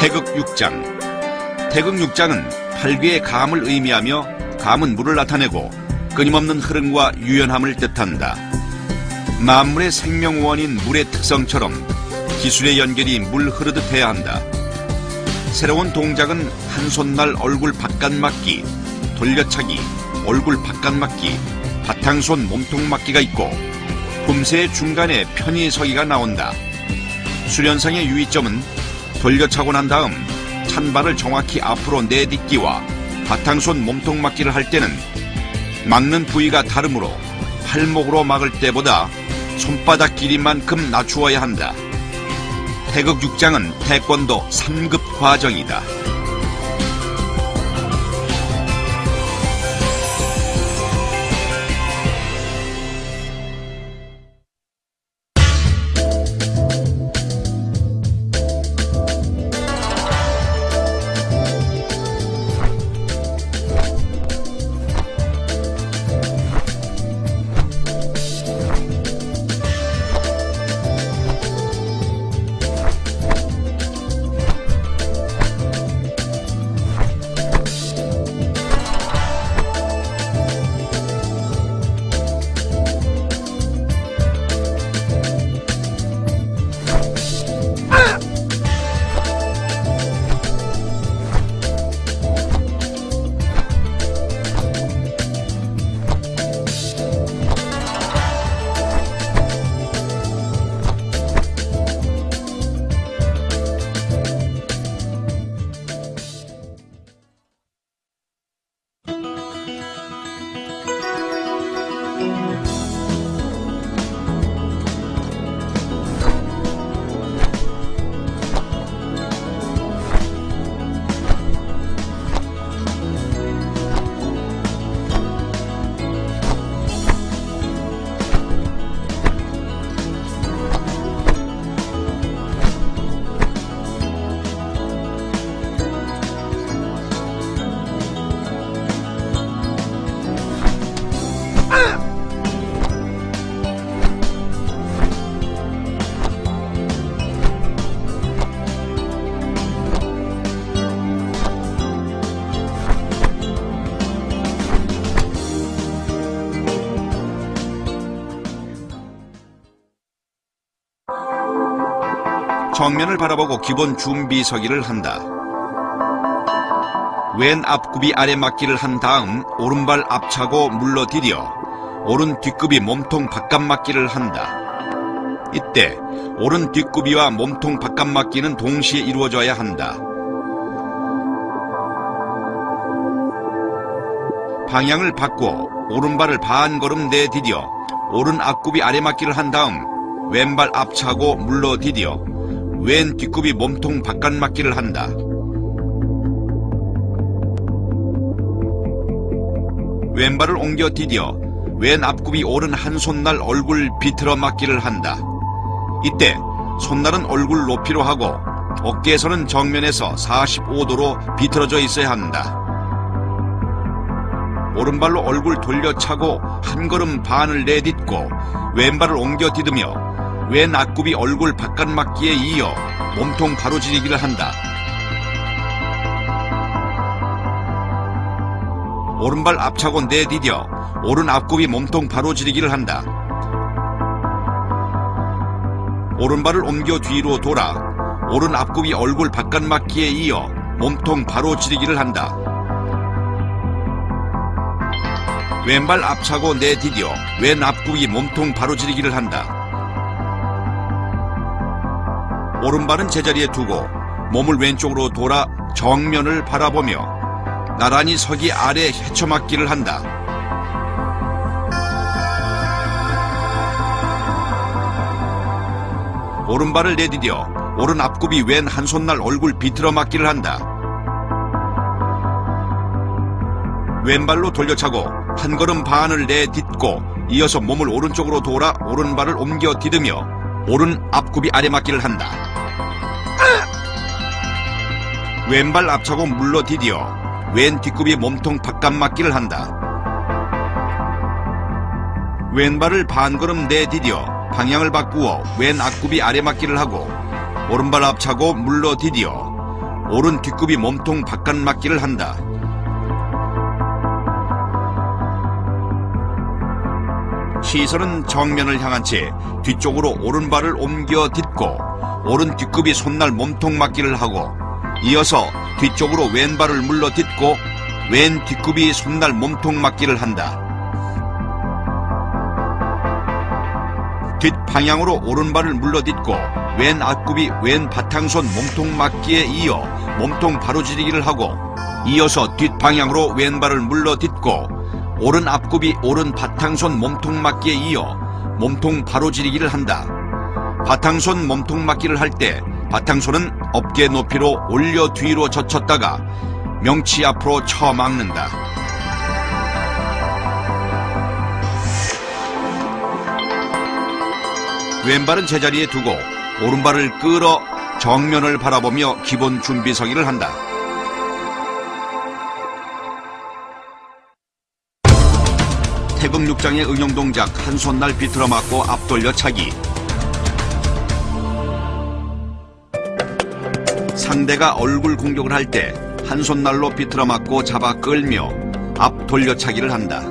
태극육장 태극육장은 팔귀의 감을 의미하며 감은 물을 나타내고 끊임없는 흐름과 유연함을 뜻한다. 만물의 생명원인 물의 특성처럼 기술의 연결이 물 흐르듯 해야 한다. 새로운 동작은 한 손날 얼굴 바깥 맞기, 돌려차기, 얼굴 바깥 맞기, 바탕손 몸통 맞기가 있고 품새의 중간에 편히 서기가 나온다. 수련상의 유의점은 돌려차고 난 다음 찬발을 정확히 앞으로 내딛기와 바탕손 몸통 맞기를 할 때는 막는 부위가 다르므로 팔목으로 막을 때보다 손바닥 길이만큼 낮추어야 한다. 태극 6장은 태권도 3급 과정이다. 정면을 바라보고 기본 준비 서기를 한다. 왼 앞굽이 아래 맞기를 한 다음 오른발 앞차고 물러 디뎌 오른 뒷굽이 몸통 바깥 맞기를 한다. 이때 오른 뒷굽이와 몸통 바깥 맞기는 동시에 이루어져야 한다. 방향을 바꿔 오른발을 반 걸음 내디뎌 오른 앞굽이 아래 맞기를 한 다음 왼발 앞차고 물러 디뎌 왼 뒷굽이 몸통 바깥 맞기를 한다. 왼발을 옮겨 디뎌 왼 앞굽이 오른 한 손날 얼굴 비틀어 맞기를 한다. 이때 손날은 얼굴 높이로 하고 어깨에서는 정면에서 45도로 비틀어져 있어야 한다. 오른발로 얼굴 돌려 차고 한 걸음 반을 내딛고 왼발을 옮겨 디디며 왼 앞굽이 얼굴 바깥 맞기에 이어 몸통 바로 지르기를 한다. 오른발 앞차고 내디뎌 오른 앞굽이 몸통 바로 지르기를 한다. 오른발을 옮겨 뒤로 돌아 오른 앞굽이 얼굴 바깥 맞기에 이어 몸통 바로 지르기를 한다. 왼발 앞차고 내디뎌 왼 앞굽이 몸통 바로 지르기를 한다. 오른발은 제자리에 두고 몸을 왼쪽으로 돌아 정면을 바라보며 나란히 서기 아래 헤쳐맞기를 한다. 오른발을 내디뎌 오른 앞굽이 왼 한 손날 얼굴 비틀어 맞기를 한다. 왼발로 돌려차고 한 걸음 반을 내딛고 이어서 몸을 오른쪽으로 돌아 오른발을 옮겨 디드며 오른 앞굽이 아래 맞기를 한다. 왼발 앞차고 물러 디디어 왼 뒷굽이 몸통 바깥 맞기를 한다. 왼발을 반걸음 내디디어 방향을 바꾸어 왼 앞굽이 아래 맞기를 하고 오른발 앞차고 물러 디디어 오른 뒷굽이 몸통 바깥 맞기를 한다. 시선은 정면을 향한 채 뒤쪽으로 오른발을 옮겨 딛고 오른 뒷굽이 손날 몸통 맞기를 하고 이어서 뒤쪽으로 왼발을 물러 딛고 왼 뒷굽이 손날 몸통 맞기를 한다. 뒷방향으로 오른발을 물러 딛고 왼 앞굽이 왼 바탕손 몸통 맞기에 이어 몸통 바로지르기를 하고 이어서 뒷방향으로 왼발을 물러 딛고 오른 앞굽이 오른 바탕손 몸통 맞기에 이어 몸통 바로지르기를 한다. 바탕손 몸통 맞기를 할 때 바탕손은 어깨 높이로 올려 뒤로 젖혔다가 명치 앞으로 쳐막는다. 왼발은 제자리에 두고 오른발을 끌어 정면을 바라보며 기본 준비 서기를 한다. 태극 육장의 응용 동작 한 손날 비틀어 맞고 앞돌려 차기. 상대가 얼굴 공격을 할 때 한 손날로 비틀어 맞고 잡아 끌며 앞 돌려차기를 한다.